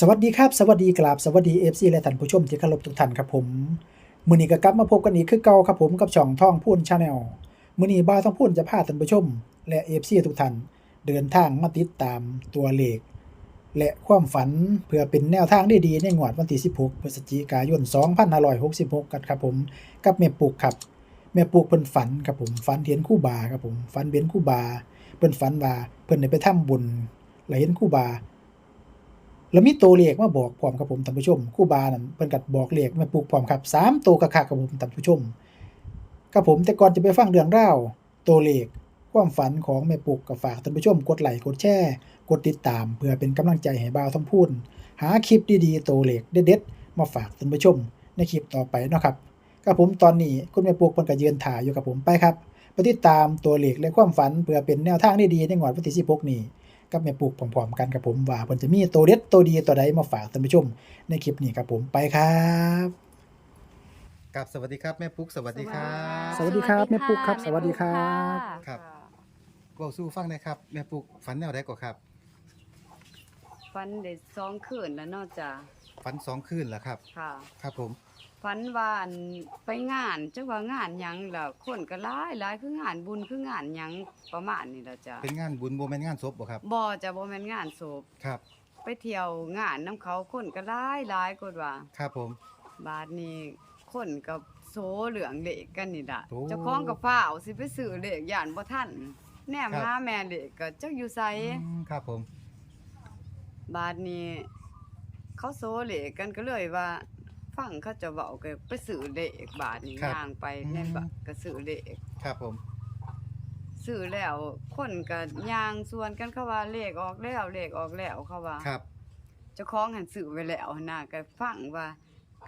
สวัสดีครับ สวัสดีกราบสวัสดี FC และท่านผู้ชมที่เคารพทุกท่านครับผมมือนี้ก็กลับมาพบกันอีกคือเก่าครับผมกับช่องท่องพูนชาแนลมือนี้บ่าท่องพูนจะพาท่านผู้ชม และ FC ทุกท่านเดินทางมาติดตามตัวเลข และความฝันเพื่อเป็นแนวทางได้ดีในงวดวันที่ 16 พฤศจิกายน 2566 กันครับผมกับแม่ปุกครับแม่ปุกเพิ่นฝันครับผมฝันเห็นคู่บาครับผมฝันเห็นคู่บาเพิ่นฝันว่าเพิ่นได้ไปทำบุญแล้วเห็นคู่บา แล้วมีตัวเลขมาบอกพร้อมกับผมท่านผู้ชมคู่บานั่นเพิ่นก็บอกเลขมาปลูกพร้อมครับสามตัวกระคักกับผมท่านผู้ชมกับผมแต่ก่อนจะไปฟังเรื่องราตัวเลขความฝันของแม่ปุกก็ฝากท่านผู้ชม กดไลค์กดแชร์กดติดตาม เพื่อเป็นกำลังใจให้บ่าวทั้งพูนหาคลิปดีๆตัวเลขเด็ดๆมาฝากท่านผู้ชม ในคลิปต่อไปนะครับกับผมตอนนี้คุณแม่ปุกเพิ่นก็ยืนถ่ายอยู่กับผมไปครับไปติดตามตัวเลขและความฝันเพื่อเป็นแนวทางดีๆในงวดวันที่16นี้ กับแม่ปลูกพร้อมๆกันครับผมว่าเพิ่นจะมีตัวเด็ดตัวดีตัวใดมาฝากท่านผู้ชมในคลิปนี้ครับผมไปครับกับสวัสดีครับแม่ปุ๊กสวัสดีครับสวัสดีครับแม่ปุ๊กครับสวัสดีครับ ครับเว้าสู้ฟังหนะครับแม่ปุ๊กฝันแนวใดก่อนครับฟันได้สองคืนแล้วเนอกจากฝันสองคืนแล้วครับ ค่ะ ครับผม ฟันว่าอันไปงานจังว่างานหยังล่ะคนก็หลายหลายคืองานบุญคืองานหยังประมาณนี้ล่ะจ้ะเป็นงานบุญโมเมนงานศพบ่ครับบ่จะบ่แม่นงานศพครับ ไปเที่ยวงานน้ำเขาคนก็หลายหลายกว่า ครับผม บาดนี้คนก็โซเหลืองเหล็กกันนี่ล่ะโอ้ เจ้าของก็ฟ้าวสิไปซื้อเหล็กย่านบ่ทันแนมครับหาแม่เหล็กก็จักอยู่ไส อืมครับผมบาดนี้ เขาโซเหลกกันก็เลยว่า ฟังเขาจะเว้าก็ไปซื้อเลขบาทนี้ย่างไปในบะก็ซื้อเลขครับผมซื้อแล้วคนก็ย่างส่วนกันเขาว่าเลขออกแล้วเลขออกแล้วเขาว่าครับ เจ้าของหันซื้อไว้แล้วนะก็ฟังว่า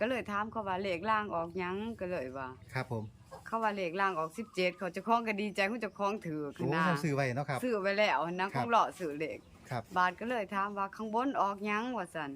ก็เลยถามเขาว่าเลขล่างออกหยังก็เลยว่า ครับผมเขาว่าเลขล่างออก17เขาเจ้าของก็ดีใจของเจ้าของถือโอ้นะเราซื้อไว้เนาะครับซื้อไว้แล้วนะคขรัอบงหล่อซื้อเลขครับ บาทก็เลยถามว่าข้างบนออกหยังว่าซั่น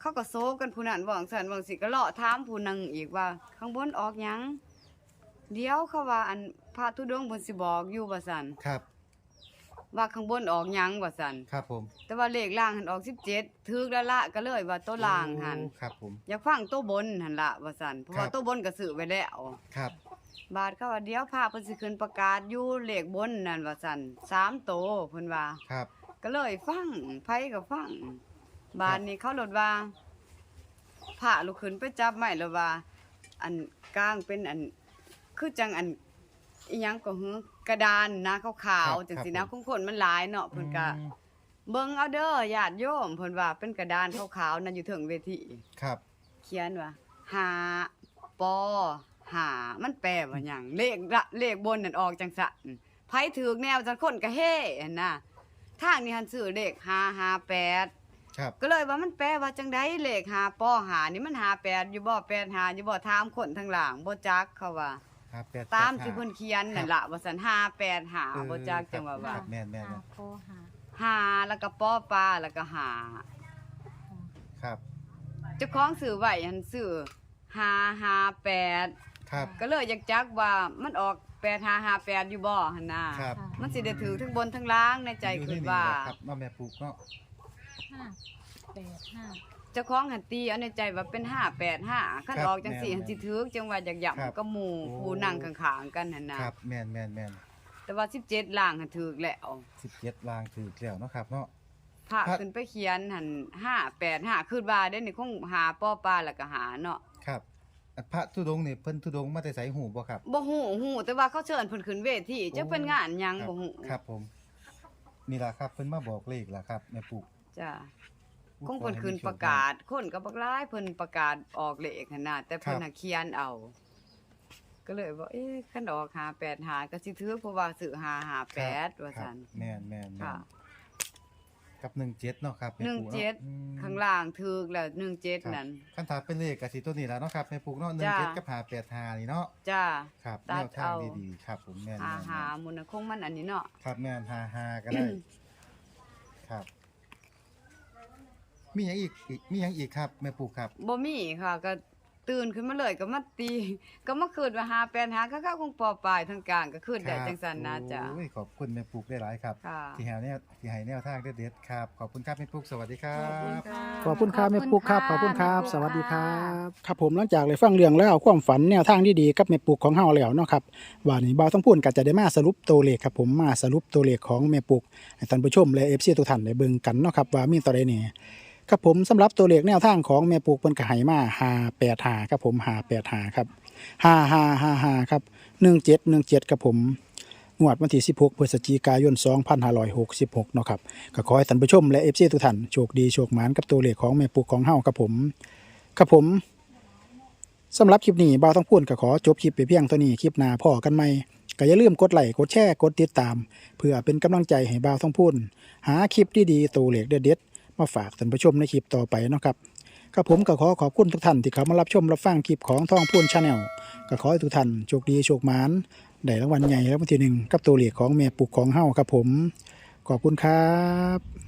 เขาก็โซกันผู้นั้นว่าจั่งซั่นว่าจั่งสิก็เลาะถามผู้นึงอีกว่า ข้างบนออกหยังเดี๋ยวเขาว่าอันพระธุดงค์เพิ่นสิบอกอยู่ว่าซั่นครับ ว่าข้างบนออกหยังว่าซั่นครับผมแต่ว่าเลขล่างหันออก17ถึกแล้วละก็เลยว่าตัวล่างหัน โอ้ครับผม อยากฟังตัวบนหันละว่าซั่นเพราะว่าครับตัวบนก็ซื้อไว้แล้ว ครับบาทเขาว่าเดี๋ยวพระเพิ่นสิขึ้นประกาศอยู่เลขบนนั่นว่าซั่นสามโตวเพิ่นว่า ครับ ก็เลยฟังไผก็ฟัง บานนี้เขาลดว่าผ่าลุกขึ้นไปจับไม้แล้วว่า อันกลางเป็นอันคือจังอันอีหยังก็หือกระดานนะขาวครัๆบจังสิครันะบคผมงคนมันหลายเนาะเพิ่นก็อืมเบิ่งเอาเด้อญาติโยมเพิ่นว่าเป็นกระดานขาวๆนั่นอยู่เทิงเวทีครับ เขียนว่าหาปอหามันแปลว่าหยังเลขละเลขบนนั่นออกจังซั่นไผถือแนวจังคนก็เฮ่อันน่ะทางนี้หันซื้อเลข558 ครับ ก็เลยว่ามันแปลว่าจังไดเลขหาปอหานี่มันหาแปดอยู่บ่แปดหาอยู่บ่ถามคนทางหลังบ่จักเขาว่า ครับแปดตามแปดที่ห้เพิ่นเขียนนั่นล่ะว่าซั่นหาแปดหาเออบ่จักจังว่าคว่ารับแม่นแม่นหาแม่นโคหาหาแล้วก็ปอปลาแล้วก็หาครับเจ้าของซื้อไว้หันซื้อหาหาแปดครับ ก็เลยอยากจักว่ามันออกแปดหาหาแปดอยู่บ่หั่นน่ะครับ มันสิได้ถือทั้งบนทั้งล่างในใจอยู่คิดนี่ว่าแหละครับเนาะแม่ปุ๊กเนาะ ห้าแปดห้าเจ้าของหันตีเอาในใจว่าเป็นห้าแปดห้าคันครับออกจังสี่แม่นหันสิถือจังว่าอยากหยับครับ ก็หมู่โอ้ผู้นั่งข้างๆกันหั่นน่ะครับแม่นแม่นแม่นแต่ว่าสิบเจ็ดล่างหันถือแล้วสิบเจ็ดลางถือแล้วเนาะครับเนาะ พระครับ ขึ้นไปเขียนหันห้าแปดห้าคืนว่าได้นี่คงหาป้อปลาแล้วก็หาเนาะครับอันพระธุดงค์นี่เพิ่นธุดงค์มาแต่ไสหูบ่ครับ บ่ฮู้ฮู้แต่ว่าเขาเชิญเพิ่นขึ้นเวทีจะเป็นงานหยังครับบ่ฮู้ ครับผม นี่ล่ะครับเพิ่นมาบอกเลขล่ะครับแม่ปุ๊ก จ้ะคงเพิ่นขึ้นประกาศ คนก็บักหลายเพิ่นประกาศออกเลขหั่นน่ะแต่เพิ่นน่ะเขียนเอา ก็เลยว่าเอ๊ะคันออกหาแปดหาก็สิถือเพราะว่าซื้อหาหาแปดว่าครับซั่นแม่นแม่นแม่ค่ะนกับ17เนาะครับแม่หนึ่งปุ๊กเจ็ดเนาะอืมข้างล่างถือแล้วหนึ่งเจ็ดครับนั่นคันถามเป็นเลขก็สิตัวนี้ล่ะเนาะครับแม่ปุ๊กเนาะจ้า17กับ585นี่เนาะจ้าครับตัแนดวทางเอาดีๆครับผมแม่นหาแม่นหามุนคงมันอันนี้เนาะครับแม่น55ก็ได้ครับ มีหยังอีกอีกมีหยังอีกครับแม่ปุ๊กครับบ่มีค่ะ ก็ตื่นขึ้นมาเลยก็มาตี ก็มาคืนว่าหาแปลนหาข้าวๆคงปอปลายทางกลางก็คืนได้จังซั่นนะจ้ะโอ้ยขอบคุณแม่ปุ๊กได้หลายครับ ค่ะ ที่ให้แนวที่ให้แนวทางเด็ดๆครับ ขอบคุณครับแม่ปุ๊กสวัสดีครัขอบคุณบค่ะขอบขอบคุณครับขอบแม่คุณปุกครับค่ะขอบคุณครับแม่ปุ๊กสวัสดีครัค่ะบครับผมหลังจากเลยฟังเรื่องแล้วความฝันแนวทางที่ดีกับแม่ปุกของเฮาแล้วเนาะครับว่านี่บ่าวต้องพูดก็จะได้มาสรุปตัวเลขครับผมมาสรุปตัวเลขของแม่ปุกให้ท่านผู้ชมและ FC ทุกท่านได้เบิ่งกันเนาะครับว่ามีตัวใดแหน่ ครับผมสำหรับตัวเลขแนวทางของแม่ปุกเพิ่นก็ให้มา585ครับผม585ครับ5555ครับ1717ครับผมงวดวันที่ 16พฤศจิกายน 2566 เนาะครับก็ขอให้ท่านผู้ชมและ FC ทุกท่านโชคดีโชคหมานกับตัวเลขของแม่ปุกของเฮาครับผมครับผมสำหรับคลิปนี้บ่าวต้องพูดก็ขอจบคลิปไปเพียงเท่านี้คลิปหน้าพ่อกันใหม่ก็อย่าลืมกดไลค์กดแชร์กดติดตาม เพื่อเป็นกำลังใจให้บ่าวต้องพูดหาคลิปดีๆตัวเลขเด็ดๆ มาฝากท่านผู้ชมในคลิปต่อไปนะครับกับผมก็ขอขอบคุณทุกท่านที่เข้ามารับชมรับฟังคลิปของท่องพูนชาแนลก็ขอให้ทุกท่านโชคดีโชคหมานได้รางวัลใหญ่แล้ววันที่หนึ่งกับตัวเหลขของแม่ปุกของเฮ้าครับผม ขอบคุณครับ